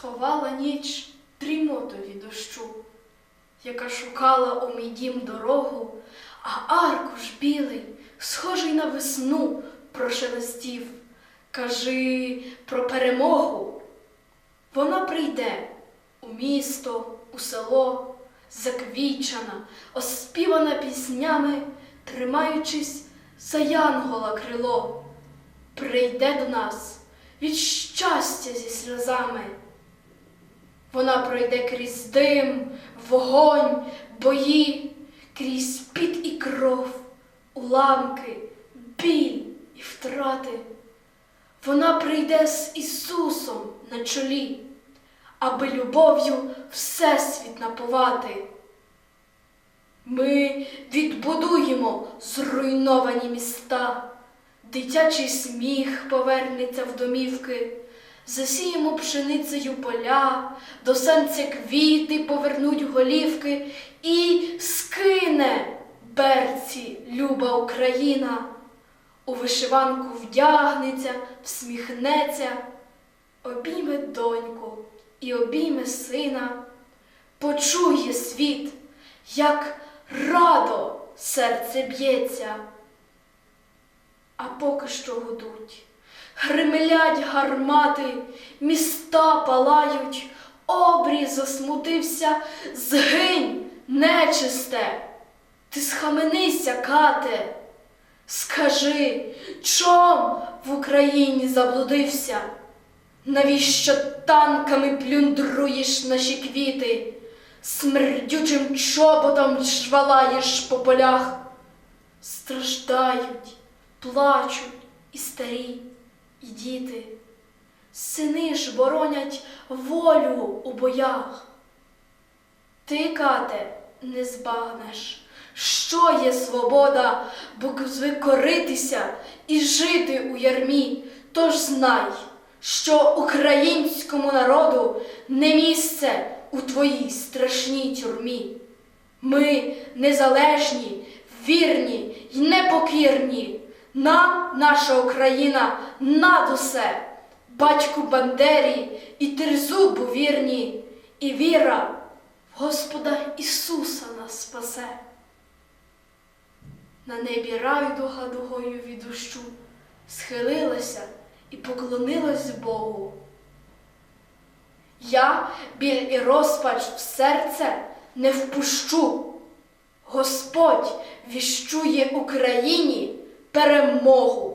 Сховала ніч дрімоту від дощу, яка шукала у мій дім дорогу, а аркуш білий, схожий на весну, прошелестів. Кажи про перемогу. Вона прийде у місто, у село, заквічана, оспівана піснями, тримаючись за янгола крило. Прийде до нас від щастя зі сльозами. Вона пройде крізь дим, вогонь, бої, крізь піт і кров, уламки, біль і втрати. Вона прийде з Ісусом на чолі, аби любов'ю всесвіт наповати. Ми відбудуємо зруйновані міста, дитячий сміх повернеться в домівки, засіємо пшеницею поля, до сонця квіти повернуть голівки і скине берці люба Україна. У вишиванку вдягнеться, всміхнеться, обійме доньку і обійме сина, почує світ, як радо серце б'ється. А поки що гудуть, гримлять гармати, міста палають, обрій засмутився, згинь, нечисте, ти схаменися, кате. Скажи, чом в Україні заблудився? Навіщо танками плюндруєш наші квіти, смердючим чоботом жвалаєш по полях? Страждають, плачуть і старі, і діти. Сини ж боронять волю у боях. Ти, кате, не збагнеш, що є свобода, бо звикоритися і жити у ярмі. Тож знай, що українському народу не місце у твоїй страшній тюрмі. Ми незалежні, вірні й непокірні. Нам наша Україна над усе, батьку Бандері і Терзубу вірні, і віра в Господа Ісуса нас спасе. На небі райдуга дугою від дощу схилилася і поклонилась Богу. Я біль і розпач в серце не впущу. Господь віщує Україні перемогу.